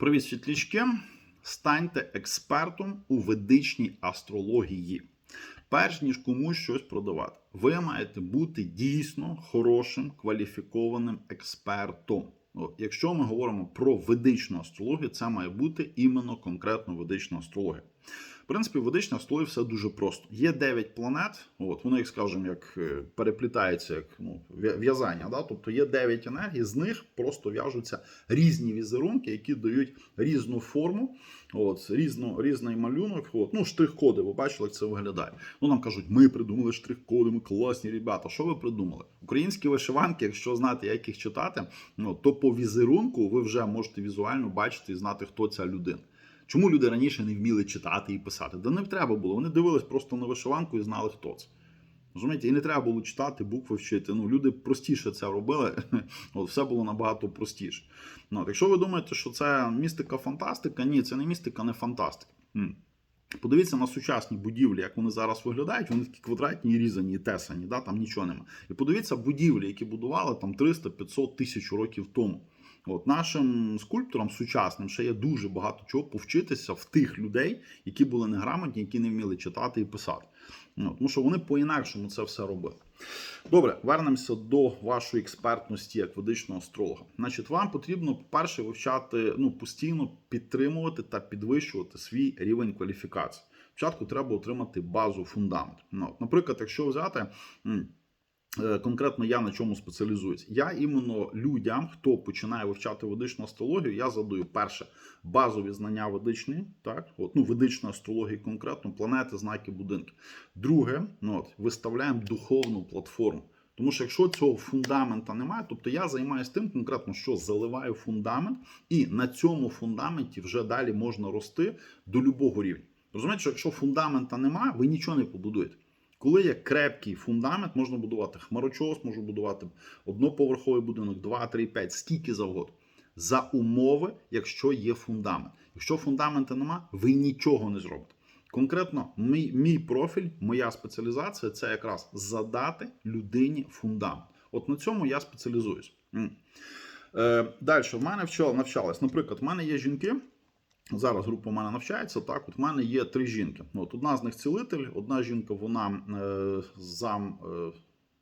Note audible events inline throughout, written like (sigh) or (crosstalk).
Привіт, світлячки! Станьте експертом у ведичній астрології. Перш ніж комусь щось продавати, ви маєте бути дійсно хорошим кваліфікованим експертом. Якщо ми говоримо про ведичну астрологію, це має бути іменно конкретно ведична астрологія. В принципі, ведична астрологія все дуже просто. Є 9 планет, от вони, як скажімо, як переплітаються, як ну, в'язання. Да? Тобто є 9 енергій, з них просто в'яжуться різні візерунки, які дають різну форму, от, різну, різний малюнок. От, ну, штрих-коди, ви бачили, як це виглядає. Ну, нам кажуть, ми придумали штрих-коди, ми класні ребята. Що ви придумали? Українські вишиванки, якщо знати, як їх читати, ну, то по візерунку ви вже можете візуально бачити і знати, хто ця людина. Чому люди раніше не вміли читати і писати? Да не треба було. Вони дивились просто на вишиванку і знали, хто це. Розумієте, і не треба було читати, букви вчити. Ну, люди простіше це робили. (laughs) От все було набагато простіше. Ну, якщо ви думаєте, що це містика фантастика, ні, це не містика, не фантастика. Подивіться на сучасні будівлі, як вони зараз виглядають. Вони такі квадратні різані, тесані, да? там нічого нема. І подивіться будівлі, які будували там 300, 500 тисяч років тому. От нашим скульпторам сучасним ще є дуже багато чого повчитися в тих людей, які були неграмотні, які не вміли читати і писати. Ну, тому що вони по-інакшому це все робили. Добре, вернемося до вашої експертності як ведичного астролога. Значить, вам потрібно, по-перше, вивчати, ну, постійно підтримувати та підвищувати свій рівень кваліфікації. Спочатку треба отримати базу фундамент. Ну, наприклад, якщо взяти. Е, Конкретно я на чому спеціалізуюсь. Я іменно людям, хто починає вивчати ведичну астрологію, я задаю перше базові знання ведичні, так, от, ну, ведичної астрології конкретно, планети, знаки, будинки. Друге, ну, от, виставляємо духовну платформу. Тому що якщо цього фундамента немає, тобто я займаюся тим конкретно, що заливаю фундамент, і на цьому фундаменті вже далі можна рости до любого рівня. Розумієте, що якщо фундамента немає, ви нічого не побудуєте. Коли є крепкий фундамент, можна будувати хмарочос, можна будувати одноповерховий будинок, 2, 3, 5, скільки завгодно. За умови, якщо є фундамент. Якщо фундаменту нема, ви нічого не зробите. Конкретно, мій, мій профіль, моя спеціалізація це якраз задати людині фундамент. От на цьому я спеціалізуюсь. Е, Далі, в мене вчора навчались. Наприклад, в мене є жінки. Зараз група у мене навчається. Так, от в мене є три жінки. От одна з них цілитель, одна жінка, вона е, зам. Е,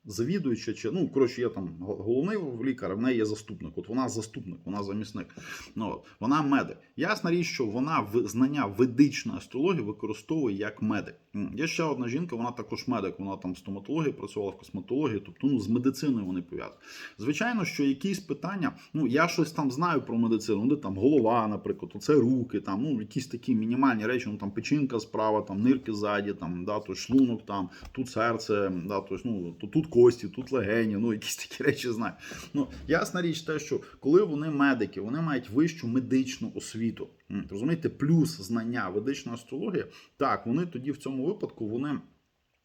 Завідуюча, чи ну коротше, є там головний лікар, а в неї є заступник. От вона заступник, вона замісник. Ну от, вона медик. Ясна річ, що вона в знання ведичної астрології використовує як медик. Є ще одна жінка, вона також медик. Вона там в стоматології працювала в косметології, тобто ну з медициною вони пов'язані. Звичайно, що якісь питання, ну я щось там знаю про медицину, ну де там голова, наприклад, оце руки, там ну якісь такі мінімальні речі, ну там печінка справа, там нирки ззаді, там да, то шлунок, там тут серце, да, то, ну то тут кості, тут легені, ну якісь такі речі знаю. Ну ясна річ, те, що коли вони медики, вони мають вищу медичну освіту. Розумієте, плюс знання медична астрології, так вони тоді в цьому випадку вони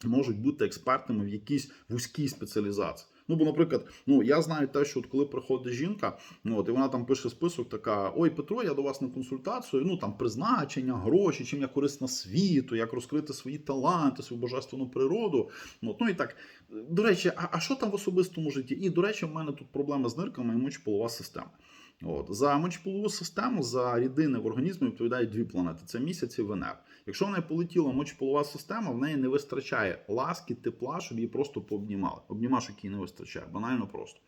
можуть бути експертами в якійсь вузькій спеціалізації. Ну, бо, наприклад, ну я знаю те, що от коли приходить жінка, ну от і вона там пише список, така: Ой, Петро, я до вас на консультацію. Ну там призначення, гроші, чим я корисна світу, як розкрити свої таланти, свою божественну природу. Ну, от, ну і так. До речі, а, а що там в особистому житті? І до речі, в мене тут проблема з нирками і мочполова система. От за мочеполову систему за рідини в організмі відповідають дві планети: це місяць і Венера. Якщо в неї полетіла мочеполова система, в неї не вистачає ласки, тепла, щоб її просто пообнімали. Обнімашок їй не вистачає, банально просто.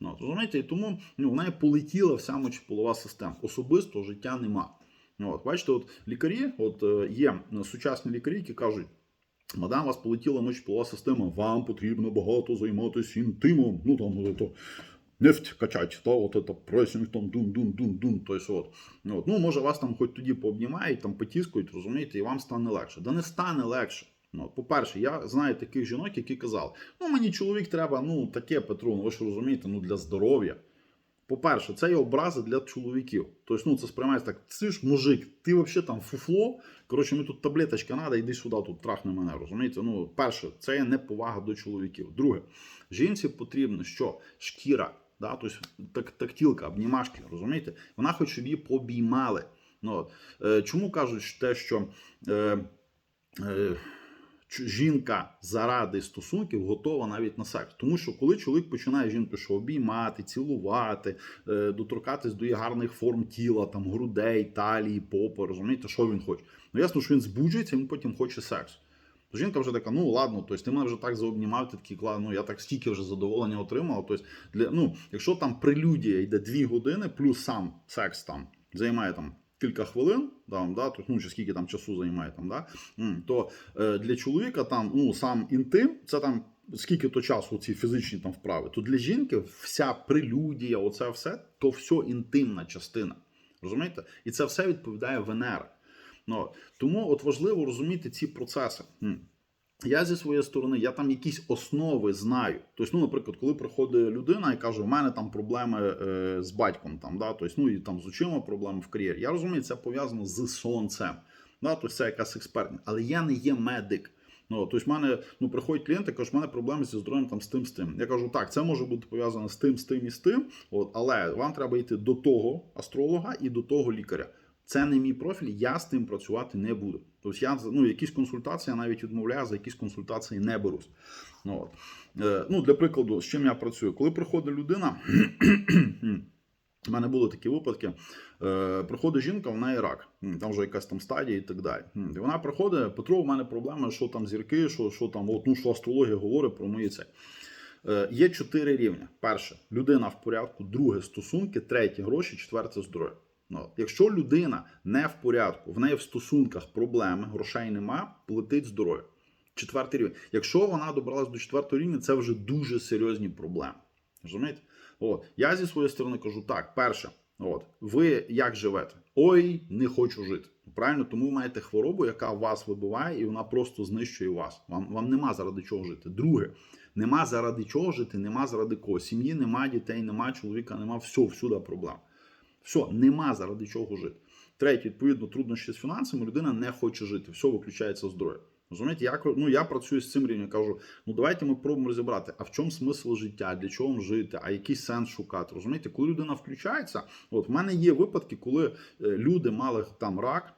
Ну, от, розумієте, і тому ну, в неї полетіла вся мочеполова система. Особистого життя нема. Ну, От, бачите, от лікарі, от е, є сучасні лікарі, які кажуть. Мадам, вас полетіла мочеполова система, вам потрібно багато займатися інтимом. Ну там то нефть качать, то от это пресінг, там дун дун дун дун то есть, от. Ну, ну, може, вас там хоч тоді пообнімають, там потіскають, розумієте, і вам стане легше. Да не стане легше. Ну, по-перше, я знаю таких жінок, які казали, ну мені чоловік треба, ну таке Петру, ну ви ж розумієте, ну для здоров'я. По-перше, це є образи для чоловіків. Тобто, ну це сприймається так, ти ж мужик, ти взагалі там фуфло. Коротше, мені тут таблеточка треба, йди сюди, тут трахни мене. Розумієте? Ну, перше, це є неповага до чоловіків. Друге, жінці потрібно що? Шкіра, да? тобто так, тактілка, обнімашки, розумієте? Вона хоче, щоб її побіймали. Ну. Е, чому кажуть те, що. Е, е, Жінка заради стосунків готова навіть на секс. Тому що коли чоловік починає жінку що обіймати, цілувати, е, доторкатись до її гарних форм тіла, там грудей, талії, попи, розумієте, що він хоче. Ну ясно, що він збуджується, він потім хоче сексу. То жінка вже така, ну ладно, тобто ти мене вже так заобнімав, ти такий ну я так стільки вже задоволення отримав. Тобто, для, ну, якщо там прелюдія йде 2 години, плюс сам секс там займає там кілька хвилин, там, да, тобто, ну, чи скільки там часу займає, там, да, то е, для чоловіка там ну, сам інтим, це там скільки то часу ці фізичні там вправи, то для жінки вся прелюдія, оце все, то все інтимна частина. Розумієте? І це все відповідає Венера. Ну, тому от важливо розуміти ці процеси. Я зі своєї сторони, я там якісь основи знаю. Тобто, ну, наприклад, коли приходить людина і каже, у мене там проблеми е, з батьком, там, да, тобто, ну і там з очима проблеми в кар'єрі. Я розумію, це пов'язано з сонцем. Да, тобто це якась експертність. Але я не є медик. Ну, тобто, в мене ну, приходять клієнти, кажуть, у мене проблеми зі здоров'ям там з тим, з тим. Я кажу, так, це може бути пов'язано з тим, з тим і з тим. От, але вам треба йти до того астролога і до того лікаря. Це не мій профіль, я з тим працювати не буду. Тобто я ну, якісь консультації я навіть відмовляю, за якісь консультації не берусь. Ну, от. Е, ну, для прикладу, з чим я працюю? Коли приходить людина, (clears throat) у мене були такі випадки. Е, приходить жінка, в неї рак, там вже якась там стадія і так далі. І вона приходить, Петро, у мене проблеми, що там зірки, що, що там, от, ну, що астрологія говорить про мої це. Е, Є чотири рівня. Перше людина в порядку, друге стосунки, третє гроші, четверте здоров'я. Ну, якщо людина не в порядку, в неї в стосунках проблеми, грошей нема, летить здоров'я. Четвертий рівень. Якщо вона добралась до четвертого рівня, це вже дуже серйозні проблеми. Розумієте? От. Я зі своєї сторони кажу: так, перше, от, ви як живете? Ой, не хочу жити. Правильно, тому ви маєте хворобу, яка вас вибиває, і вона просто знищує вас. Вам, вам нема заради чого жити. Друге, нема заради чого жити, нема заради кого. Сім'ї нема, дітей нема, чоловіка нема, все, всюди проблема. Все, нема заради чого жити. Третє, відповідно, труднощі з фінансами, людина не хоче жити. Все виключається здоров'я. Розумієте, я, ну, я працюю з цим рівнем, кажу, ну давайте ми пробуємо розібрати, а в чому смисл життя, для чого жити, а який сенс шукати. Розумієте, коли людина включається, от в мене є випадки, коли е, люди мали там рак.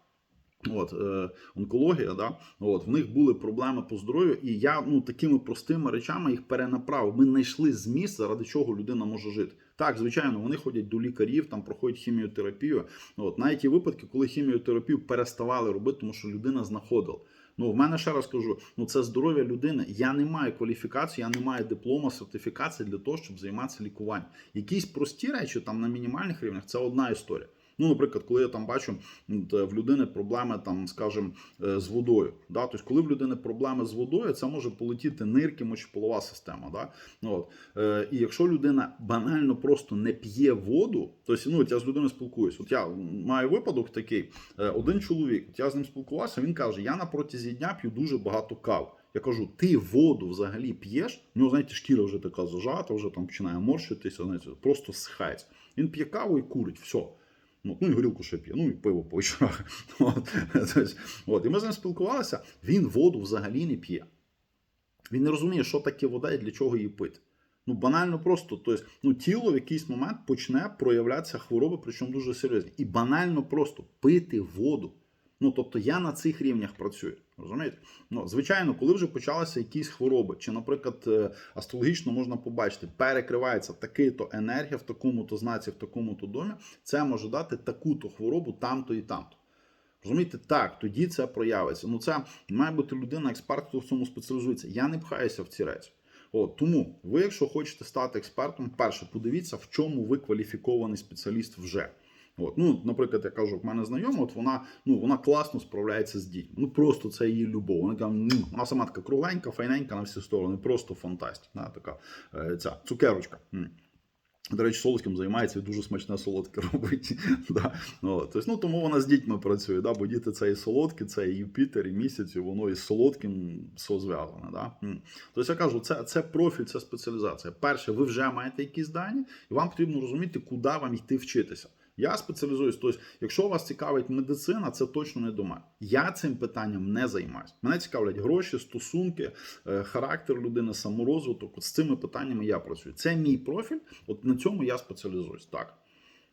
От, е, онкологія, да, от, в них були проблеми по здоров'ю, і я ну, такими простими речами їх перенаправив. Ми знайшли зміст, заради чого людина може жити. Так, звичайно, вони ходять до лікарів, там проходять хіміотерапію. От, навіть ті випадки, коли хіміотерапію переставали робити, тому що людина знаходила. Ну, в мене ще раз кажу: ну це здоров'я людини. Я не маю кваліфікації, я не маю диплома, сертифікації для того, щоб займатися лікуванням. Якісь прості речі там на мінімальних рівнях це одна історія. Ну, наприклад, коли я там бачу в людини проблеми, там, скажімо, е, з водою. Да? Тобто, коли в людини проблеми з водою, це може полетіти нирки, мочеполова система. Да? Ну, От. Е, і якщо людина банально просто не п'є воду, тобто, ну, я з людиною спілкуюсь. От я маю випадок такий, е, один чоловік, от я з ним спілкувався, він каже: я на протязі дня п'ю дуже багато кав. Я кажу, ти воду взагалі п'єш? У нього, знаєте, шкіра вже така зажата, вже там починає морщитися, знаєте, просто схається. Він п'є каву і курить, все. Ну, ну і горілку ще п'є, ну і пиво по вечорах. (laughs) От. Тобто, От. І ми з ним спілкувалися, він воду взагалі не п'є. Він не розуміє, що таке вода і для чого її пити. Ну, банально просто. Тобто, ну, тіло в якийсь момент почне проявлятися хвороби, причому дуже серйозні. І банально просто пити воду. Ну, тобто я на цих рівнях працюю. Розумієте? Ну, звичайно, коли вже почалися якісь хвороби, чи, наприклад, е, астрологічно можна побачити, перекривається такий-то енергія в такому-то знаці, в такому-то домі, це може дати таку-то хворобу там-то і там-то. Розумієте, так, тоді це проявиться. Ну, це має бути людина, експерт, хто в цьому спеціалізується. Я не пхаюся в ці речі. От, тому ви, якщо хочете стати експертом, перше подивіться, в чому ви кваліфікований спеціаліст вже. От, ну, наприклад, я кажу, в мене знайома, от вона ну вона класно справляється з дітьми. Ну просто це її любов. Вона ну, вона сама така кругленька, файненька на всі сторони, просто фантастика. Да, така е, ця цукерочка. До речі, солодким займається і дуже смачне солодке (laughs) робить. да. ну, тобто, ну, тому вона з дітьми працює, да, бо діти це і солодкі, це і Юпітер, і місяць, і воно із солодким созв'язане. Да? Тобто я кажу, це, це профіль, це спеціалізація. Перше, ви вже маєте якісь дані, і вам потрібно розуміти, куди вам йти вчитися. Я спеціалізуюсь. Тобто, якщо вас цікавить медицина, це точно не до мене. Я цим питанням не займаюся. Мене цікавлять гроші, стосунки, е, характер людини, саморозвиток. От з цими питаннями я працюю. Це мій профіль. От на цьому я спеціалізуюсь. Так.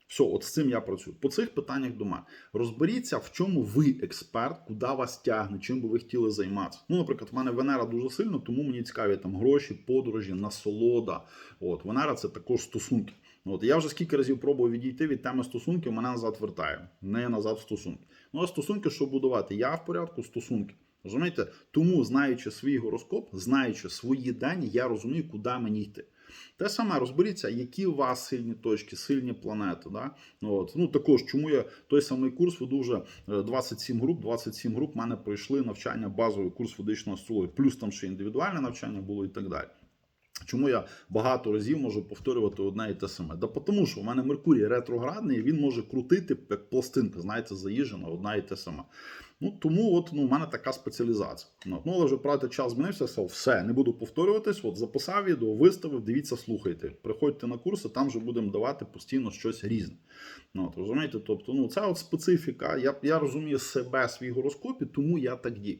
Все, от з цим я працюю. По цих питаннях до мене. Розберіться, в чому ви експерт, куди вас тягне, чим би ви хотіли займатися. Ну, наприклад, в мене Венера дуже сильно, тому мені цікаві там гроші, подорожі, насолода. От Венера це також стосунки. От я вже скільки разів пробував відійти від теми стосунків, мене назад вертає. Не назад стосунки. Ну а стосунки, що будувати? Я в порядку стосунки. Розумієте? Тому, знаючи свій гороскоп, знаючи свої дані, я розумію, куди мені йти. Те саме розберіться, які у вас сильні точки, сильні планети. Да? Ну, От. Ну, також, чому я той самий курс веду вже е, 27 груп, 27 груп в мене пройшли навчання, базовий курс ведичної астрології, плюс там ще індивідуальне навчання було і так далі. Чому я багато разів можу повторювати одне і те саме? Да тому що у мене Меркурій ретроградний, він може крутити як пластинка, знаєте, заїжджена, одна і те саме. Ну тому от ну, у мене така спеціалізація. Ну, але вже правда, час змінився, сказав, все, не буду повторюватись. От записав відео, виставив, дивіться, слухайте. Приходьте на курси, там вже будемо давати постійно щось різне. Ну, от, розумієте, тобто, ну це от специфіка. Я, я розумію себе, свій гороскоп, і тому я так дію.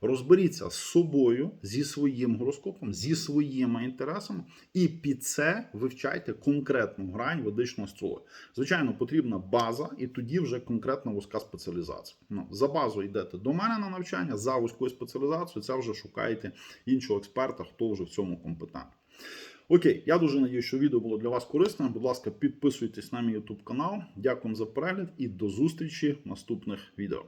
Розберіться з собою, зі своїм гороскопом, зі своїми інтересами, і під це вивчайте конкретну грань ведичної астрології. Звичайно, потрібна база, і тоді вже конкретна вузька спеціалізація. Ну, за базу йдете до мене на навчання, за вузькою спеціалізацією, це вже шукаєте іншого експерта, хто вже в цьому компетентний. Окей, я дуже надію, що відео було для вас корисним. Будь ласка, підписуйтесь на мій YouTube канал. Дякую за перегляд і до зустрічі в наступних відео.